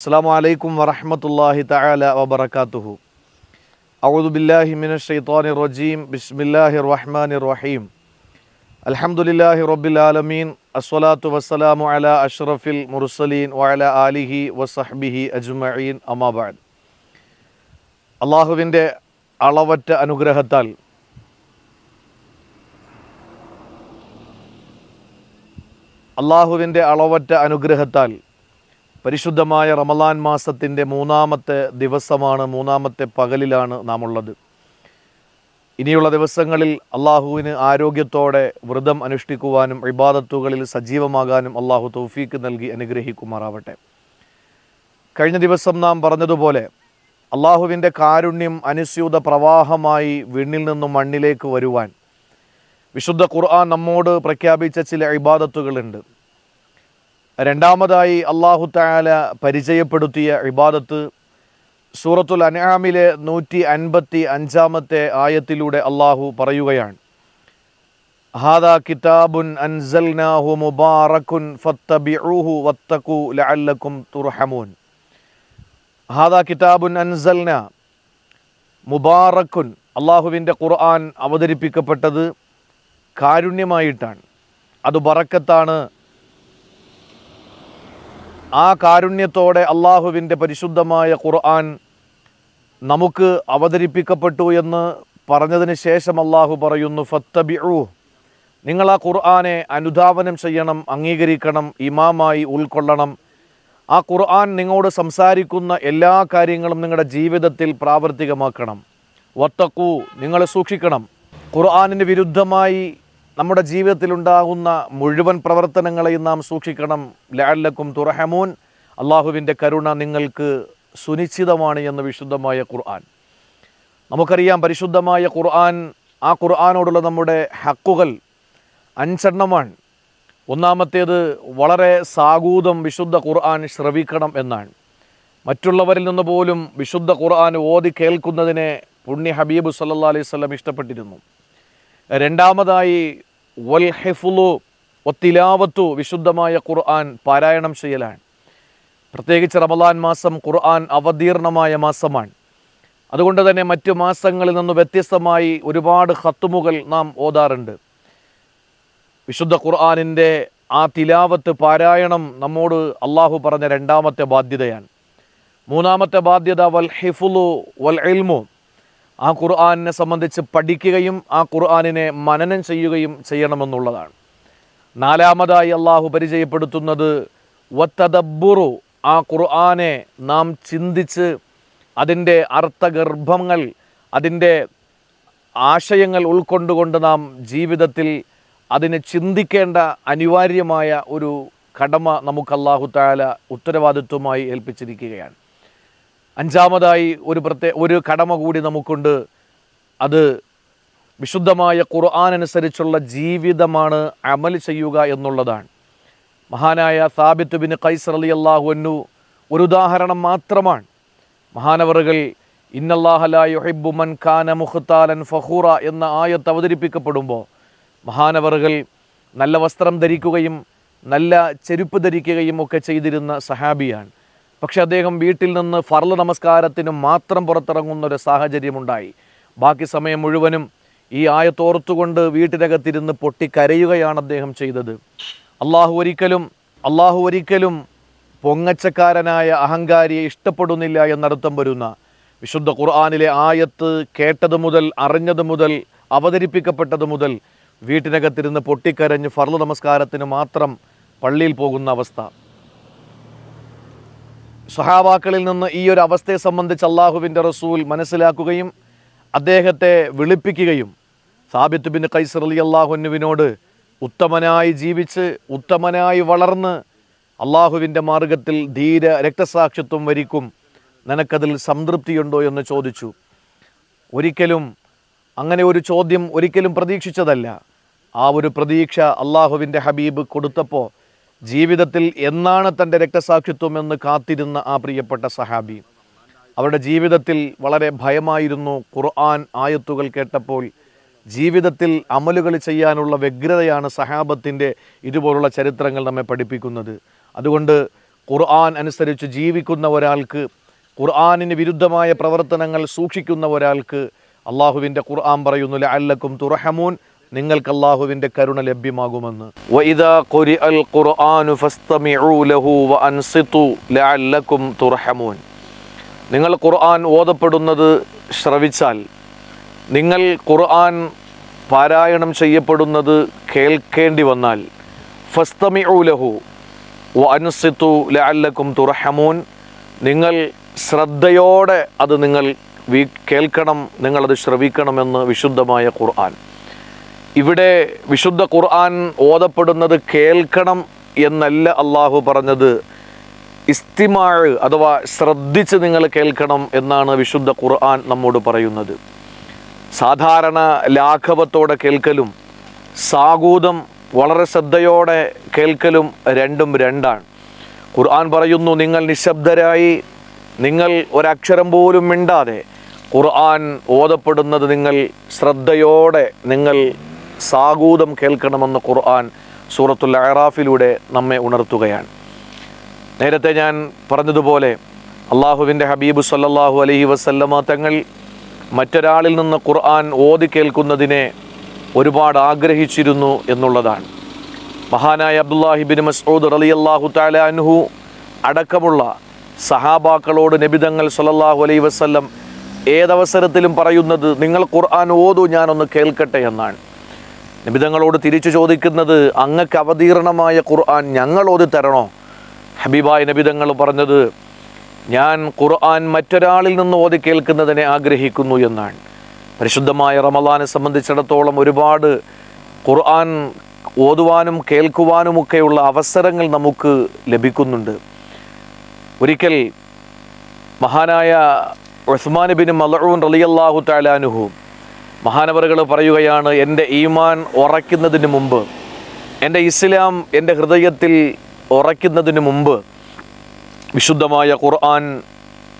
അസ്സാമു അലൈക്കും വറഹമത്തല്ലാഹി തആല വബറകാതുഹു. അഊദു ബില്ലാഹി മിനശ് റജീം. ബിസ്മില്ലാഹിർ റഹ്മാനിർ റഹീം. അൽഹംദുലില്ലാഹി റബ്ബിൽ ആലമീൻ. അസ്വലാത്തു വസ്സലാമു അലാ അഷ്റഫിൽ മുർസലീൻ വഅല ആലിഹി വസഹ്ബിഹി അജ്മഈൻ. അമാ അള്ളാഹുവിന്റെ അളവറ്റ അനുഗ്രഹത്താൽ അള്ളാഹുവിന്റെ അളവറ്റ അനുഗ്രഹത്താൽ പരിശുദ്ധമായ റമലാൻ മാസത്തിന്റെ മൂന്നാമത്തെ ദിവസമാണ് മൂന്നാമത്തെ പകലിലാണ് നാം ഉള്ളത് ഇനിയുള്ള ദിവസങ്ങളിൽ അള്ളാഹുവിന് ആരോഗ്യത്തോടെ വ്രതം അനുഷ്ഠിക്കുവാനും ഇബാദത്തുകളിൽ സജീവമാകാനും അള്ളാഹു തൗഫീക്ക് നൽകി അനുഗ്രഹിക്കുമാറാവട്ടെ. കഴിഞ്ഞ ദിവസം നാം പറഞ്ഞതുപോലെ അള്ളാഹുവിന്റെ കാരുണ്യം അനുസ്യൂത പ്രവാഹമായി വിണ്ണിൽ നിന്നും മണ്ണിലേക്ക് വരുവാൻ വിശുദ്ധ ഖുർആൻ നമ്മോട് പ്രഖ്യാപിച്ച ചില ഇബാദത്തുകളുണ്ട്. രണ്ടാമതായി അള്ളാഹു താല പരിചയപ്പെടുത്തിയ ഇബാദത്ത് സൂറത്തുൽ അനാമിലെ നൂറ്റി അൻപത്തി അഞ്ചാമത്തെ ആയത്തിലൂടെ അള്ളാഹു പറയുകയാണ്. ഹാദാ കിതാബുൻ അൻസൽനാഹു തുർഹമൂൻ. ഹാദാ കിതാബുൻ അള്ളാഹുവിന്റെ ഖുർആൻ അവതരിപ്പിക്കപ്പെട്ടത് കാരുണ്യമായിട്ടാണ്. അത് ബറക്കത്താണ് ആ കാരുണ്യത്തോടെ അള്ളാഹുവിന്റെ പരിശുദ്ധമായ ഖുർആൻ നമുക്ക് അവതരിപ്പിക്കപ്പെട്ടു എന്ന് പറഞ്ഞതിന് ശേഷം അള്ളാഹു പറയുന്നു ഫത്തബിഉ. നിങ്ങൾ ആ ഖുർആനെ അനുധാവനം ചെയ്യണം അംഗീകരിക്കണം ഇമാമായി ഉൾക്കൊള്ളണം. ആ ഖുർആൻ നിങ്ങളോട് സംസാരിക്കുന്ന എല്ലാ കാര്യങ്ങളും നിങ്ങളുടെ ജീവിതത്തിൽ പ്രാവർത്തികമാക്കണം. വത്തക്കൂ നിങ്ങളെ സൂക്ഷിക്കണം. ഖുർആാനിന് വിരുദ്ധമായി നമ്മുടെ ജീവിതത്തിലുണ്ടാകുന്ന മുഴുവൻ പ്രവർത്തനങ്ങളെയും നാം സൂക്ഷിക്കണം. ലാലക്കും തുറഹമൂൻ അള്ളാഹുവിന്റെ കരുണ നിങ്ങൾക്ക് സുനിശ്ചിതമാണ് എന്ന് വിശുദ്ധമായ ഖുർആൻ. നമുക്കറിയാം പരിശുദ്ധമായ ഖുർആൻ ആ ഖുർആാനോടുള്ള നമ്മുടെ ഹക്കുകൾ അഞ്ചെണ്ണമാണ് ഒന്നാമത്തേത് വളരെ സാഗൂതം വിശുദ്ധ ഖുർആൻ ശ്രവിക്കണം എന്നാണ്. മറ്റുള്ളവരിൽ നിന്ന് പോലും വിശുദ്ധ ഖുർആൻ ഓതി കേൾക്കുന്നതിനെ പുണ്യ ഹബീബ് സല്ലാ അലൈഹി സ്വലം ഇഷ്ടപ്പെട്ടിരുന്നു. രണ്ടാമതായി വൽ ഹെഫുലു ഒത്തിലാവത്തു വിശുദ്ധമായ ഖുർആൻ പാരായണം ചെയ്യലാണ്. പ്രത്യേകിച്ച് റമദാൻ മാസം ഖുർആൻ അവതീർണമായ മാസമാണ്. അതുകൊണ്ട് തന്നെ മറ്റു മാസങ്ങളിൽ നിന്ന് വ്യത്യസ്തമായി ഒരുപാട് ഹത്തുമുകൾ നാം ഓതാറുണ്ട്. വിശുദ്ധ ഖുർആാനിന്റെ ആ തിലാവത്ത് പാരായണം നമ്മോട് അള്ളാഹു പറഞ്ഞ രണ്ടാമത്തെ ബാധ്യതയാണ്. മൂന്നാമത്തെ ബാധ്യത വൽ ഹിഫുലു വൽ ഇൽമു ആ ഖുർആാനിനെ സംബന്ധിച്ച് പഠിക്കുകയും ആ ഖുർആാനിനെ മനനം ചെയ്യുകയും ചെയ്യണമെന്നുള്ളതാണ്. നാലാമതായി അള്ളാഹു പരിചയപ്പെടുത്തുന്നത് വത്തദബ്ബുറു ആ ഖുർആാനെ നാം ചിന്തിച്ച് അതിന്റെ അർത്ഥഗർഭങ്ങൾ അതിന്റെ ആശയങ്ങൾ ഉൾക്കൊണ്ടുകൊണ്ട് നാം ജീവിതത്തിൽ അതിനെ ചിന്തിക്കേണ്ട അനിവാര്യമായ ഒരു കടമ നമുക്ക് അള്ളാഹു താല ഉത്തരവാദിത്വമായി ഏൽപ്പിച്ചിരിക്കുകയാണ്. അഞ്ചാമതായി ഒരു പ്രത്യേക ഒരു കടമ കൂടി നമുക്കുണ്ട്. അത് വിശുദ്ധമായ ഖുർആൻ അനുസരിച്ചുള്ള ജീവിതമാണ് അമൽ ചെയ്യുക എന്നുള്ളതാണ്. മഹാനായ സാബിത്ത് ബിൻ ഖൈസ് അലി അള്ളാഹുവന്നു ഒരു ഉദാഹരണം മാത്രമാണ്. മഹാനവറുകൾ ഇന്നല്ലാഹലായുഹിബു മൻ ഖാന മുഹ്താലൻ ഫഹൂറ എന്ന ആയത്ത് അവതരിപ്പിക്കപ്പെടുമ്പോൾ മഹാനവറുകൾ നല്ല വസ്ത്രം ധരിക്കുകയും നല്ല ചെരുപ്പ് ധരിക്കുകയും ഒക്കെ ചെയ്തിരുന്ന സഹാബിയാണ്. പക്ഷെ അദ്ദേഹം വീട്ടിൽ നിന്ന് ഫർൾ നമസ്കാരത്തിന് മാത്രം പുറത്തിറങ്ങുന്ന ഒരു സാഹചര്യമുണ്ടായി. ബാക്കി സമയം മുഴുവനും ഈ ആയത്തോർത്തുകൊണ്ട് വീട്ടിനകത്തിരുന്ന് പൊട്ടിക്കരയുകയാണ് അദ്ദേഹം ചെയ്തത്. അള്ളാഹു ഒരിക്കലും അള്ളാഹു ഒരിക്കലും പൊങ്ങച്ചക്കാരനായ അഹങ്കാരിയെ ഇഷ്ടപ്പെടുന്നില്ല എന്നർത്ഥം വരുന്ന വിശുദ്ധ ഖുർആാനിലെ ആയത്ത് കേട്ടത് മുതൽ അറിഞ്ഞത് മുതൽ അവതരിപ്പിക്കപ്പെട്ടത് മുതൽ വീട്ടിനകത്തിരുന്ന് പൊട്ടിക്കരഞ്ഞ് ഫർൾ നമസ്കാരത്തിന് മാത്രം പള്ളിയിൽ പോകുന്ന അവസ്ഥ. സഹാബാക്കളിൽ നിന്ന് ഈ ഒരു അവസ്ഥയെ സംബന്ധിച്ച് അള്ളാഹുവിന്റെ റസൂൽ മനസ്സിലാക്കുകയും അദ്ദേഹത്തെ വിളിപ്പിക്കുകയും സാബിത്ത് ബിൻ കൈസർ അലി അള്ളാഹുനുവിനോട് ഉത്തമനായി ജീവിച്ച് ഉത്തമനായി വളർന്ന് അള്ളാഹുവിന്റെ മാർഗത്തിൽ ധീര രക്തസാക്ഷിത്വം വരിക്കും നിനക്കതിൽ സംതൃപ്തിയുണ്ടോ എന്ന് ചോദിച്ചു. ഒരിക്കലും അങ്ങനെ ഒരു ചോദ്യം ഒരിക്കലും പ്രതീക്ഷിച്ചതല്ല. ആ ഒരു പ്രതീക്ഷ അള്ളാഹുവിന്റെ ഹബീബ് കൊടുത്തപ്പോൾ ജീവിതത്തിൽ എന്നാണ് തന്റെ രക്തസാക്ഷിത്വം എന്ന് കാത്തിരുന്ന ആ പ്രിയപ്പെട്ട സഹാബി. അവരുടെ ജീവിതത്തിൽ വളരെ ഭയമായിരുന്നു ഖുർആൻ ആയത്തുകൾ കേട്ടപ്പോൾ. ജീവിതത്തിൽ അമലുകൾ ചെയ്യാനുള്ള വ്യഗ്രതയാണ് സഹാബത്തിന്റെ ഇതുപോലുള്ള ചരിത്രങ്ങൾ നമ്മെ പഠിപ്പിക്കുന്നത്. അതുകൊണ്ട് ഖുർആൻ അനുസരിച്ച് ജീവിക്കുന്ന ഒരാൾക്ക് ഖുർആാനിന് വിരുദ്ധമായ പ്രവർത്തനങ്ങൾ സൂക്ഷിക്കുന്ന ഒരാൾക്ക് അള്ളാഹുവിന്റെ ഖുർആൻ പറയുന്നു അല്ലക്കും തുറഹമൂൻ നിങ്ങൾക്ക് അള്ളാഹുവിന്റെ കരുണ ലഭ്യമാകുമെന്ന്. നിങ്ങൾ ഖുർആൻ ഓതപ്പെടുന്നത് ശ്രവിച്ചാൽ നിങ്ങൾ ഖുർആൻ പാരായണം ചെയ്യപ്പെടുന്നത് കേൾക്കേണ്ടി വന്നാൽ ഫസ്തമിഉ ലഹു അനുസിത്തു ലഅല്ലക്കും തുറഹമൂൻ നിങ്ങൾ ശ്രദ്ധയോടെ അത് നിങ്ങൾ വി- കേൾക്കണം നിങ്ങളത് ശ്രവിക്കണമെന്ന് വിശുദ്ധമായ ഖുർആൻ. ഇവിടെ വിശുദ്ധ ഖുർആൻ ഓതപ്പെടുന്നത് കേൾക്കണം എന്നല്ല അള്ളാഹു പറഞ്ഞത്. ഇസ്തിമാഴ് അഥവാ ശ്രദ്ധിച്ച് നിങ്ങൾ കേൾക്കണം എന്നാണ് വിശുദ്ധ ഖുർആൻ നമ്മോട് പറയുന്നത്. സാധാരണ ലാഘവത്തോടെ കേൾക്കലും സാഗൂതം വളരെ ശ്രദ്ധയോടെ കേൾക്കലും രണ്ടും രണ്ടാണ്. ഖുർആൻ പറയുന്നു നിങ്ങൾ നിശബ്ദരായി നിങ്ങൾ ഒരക്ഷരം പോലും മിണ്ടാതെ ഖുർആൻ ഓതപ്പെടുന്നത് നിങ്ങൾ ശ്രദ്ധയോടെ നിങ്ങൾ സാഗൂതം കേൾക്കണമെന്ന് ഖുർആൻ സൂറത്തുൽ അറാഫിലൂടെ നമ്മെ ഉണർത്തുകയാണ്. നേരത്തെ ഞാൻ പറഞ്ഞതുപോലെ അള്ളാഹുവിന്റെ ഹബീബ് സല്ലാഹു അലഹി വസല്ലമ തങ്ങൾ മറ്റൊരാളിൽ നിന്ന് ഖുർആൻ ഓതി കേൾക്കുന്നതിനെ ഒരുപാട് ആഗ്രഹിച്ചിരുന്നു എന്നുള്ളതാണ്. മഹാനായ അബ്ദുല്ലാഹിബിൻ മസ്ഊദ് റളിയല്ലാഹു തആല അൻഹു അടക്കമുള്ള സഹാബാക്കളോട് നബിതങ്ങൾ സല്ലല്ലാഹു അലൈഹി വസ്ല്ലം ഏതവസരത്തിലും പറയുന്നത് നിങ്ങൾ ഖുർആൻ ഓതു ഞാനൊന്ന് കേൾക്കട്ടെ എന്നാണ്. നബിതങ്ങളോട് തിരിച്ചു ചോദിക്കുന്നത് അങ്ങക്ക് അവതീർണമായ ഖുർആൻ ഞങ്ങൾ ഓതി തരണോ? ഹബീബായ നബിതങ്ങൾ പറഞ്ഞത് ഞാൻ ഖുർആൻ മറ്റൊരാളിൽ നിന്ന് ഓതി കേൾക്കുന്നതിനെ ആഗ്രഹിക്കുന്നു എന്നാണ്. പരിശുദ്ധമായ റമലാനെ സംബന്ധിച്ചിടത്തോളം ഒരുപാട് ഖുർആൻ ഓതുവാനും കേൾക്കുവാനുമൊക്കെയുള്ള അവസരങ്ങൾ നമുക്ക് ലഭിക്കുന്നുണ്ട്. ഒരിക്കൽ മഹാനായ ഉസ്മാൻ ബിൻ മലഊൻ റളിയല്ലാഹു തആലാനുഹു മഹാനവറുകൾ പറയുകയാണ് എന്റെ ഈമാൻ ഉറയ്ക്കുന്നതിന് മുമ്പ് എന്റെ ഇസ്ലാം എന്റെ ഹൃദയത്തിൽ ഉറയ്ക്കുന്നതിന് മുമ്പ് വിശുദ്ധമായ ഖുർആൻ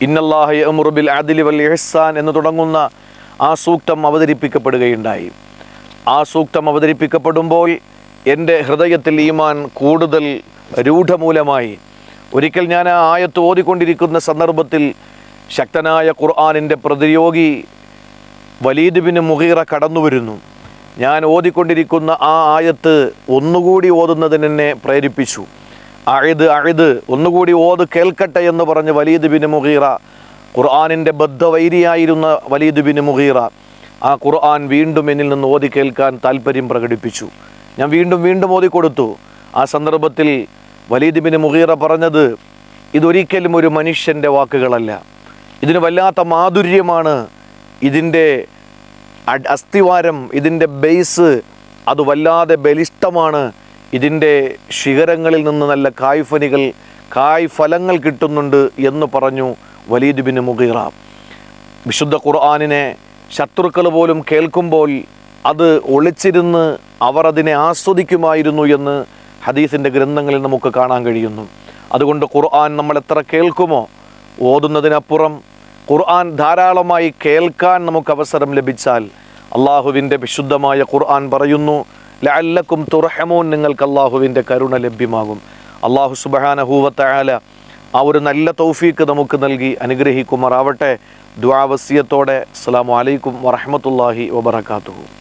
ഇന്നല്ലാഹ അമുറുബിൽ ബിൽ അദ്ലി വൽ ഇഹ്സാൻ എന്ന് തുടങ്ങുന്ന ആ സൂക്തം അവതരിപ്പിക്കപ്പെടുകയുണ്ടായി. ആ സൂക്തം അവതരിപ്പിക്കപ്പെടുമ്പോൾ എന്റെ ഹൃദയത്തിൽ ഈമാൻ കൂടുതൽ രൂഢമൂലമായി. ഒരിക്കൽ ഞാൻ ആ ആയത്ത് ഓതിക്കൊണ്ടിരിക്കുന്ന സന്ദർഭത്തിൽ ശക്തനായ ഖുർആാനിന്റെ പ്രതിയോഗി വലീദ് ബിൻ മുഹീറ കടന്നു വരുന്നു. ഞാൻ ഓതിക്കൊണ്ടിരിക്കുന്ന ആ ആയത്ത് ഒന്നുകൂടി ഓതുന്നതിന് എന്നെ പ്രേരിപ്പിച്ചു. അഴുത് അഴുത് ഒന്നുകൂടി ഓത് കേൾക്കട്ടെ എന്ന് പറഞ്ഞ് വലീദ് ബിൻ മുഹീറ ഖുർആാനിന്റെ ബദ്ധവൈരിയായിരുന്ന വലീദ് ബിൻ മുഹീറ ആ ഖുർആൻ വീണ്ടും എന്നിൽ നിന്ന് ഓതി കേൾക്കാൻ താല്പര്യം പ്രകടിപ്പിച്ചു. ഞാൻ വീണ്ടും വീണ്ടും ഓതിക്കൊടുത്തു. ആ സന്ദർഭത്തിൽ വലീദ് ബിൻ മുഹീറ പറഞ്ഞത് ഇതൊരിക്കലും ഒരു മനുഷ്യന്റെ വാക്കുകളല്ല. ഇതിന് വല്ലാത്ത മാധുര്യമാണ് ഇതിന്റെ അസ്ഥിവാരം ഇതിന്റെ ബേസ് അത് വല്ലാതെ ബലിഷ്ടമാണ് ഇതിന്റെ ശിഖരങ്ങളിൽ നിന്ന് നല്ല കായ്ഫനികൾ കായ് ഫലങ്ങൾ കിട്ടുന്നുണ്ട് എന്ന് പറഞ്ഞു വലീദ് ബിൻ മുഗീറ. വിശുദ്ധ ഖുർആാനിനെ ശത്രുക്കൾ പോലും കേൾക്കുമ്പോൾ അത് ഒളിച്ചിരുന്ന് അവർ അതിനെ ആസ്വദിക്കുമായിരുന്നു എന്ന് ഹദീസിന്റെ ഗ്രന്ഥങ്ങളിൽ നമുക്ക് കാണാൻ കഴിയുന്നു. അതുകൊണ്ട് ഖുർആൻ നമ്മൾ എത്ര കേൾക്കുമോ? ഓതുന്നതിനപ്പുറം ഖുർആൻ ധാരാളമായി കേൾക്കാൻ നമുക്ക് അവസരം ലഭിച്ചാൽ അള്ളാഹുവിന്റെ വിശുദ്ധമായ ഖുർആൻ പറയുന്നു ലഅല്ലക്കും തുറഹമോൻ നിങ്ങൾക്ക് അള്ളാഹുവിന്റെ കരുണ ലഭ്യമാകും. അള്ളാഹു സുബഹാനഹൂവത്തായാല ആ ഒരു നല്ല തൗഫീക്ക് നമുക്ക് നൽകി അനുഗ്രഹിക്കുമാറാവട്ടെ. ദ്വാവസ്യത്തോടെ അസ്സാം വലൈക്കും വറഹമത്തല്ലാഹി വബർക്കാത്തു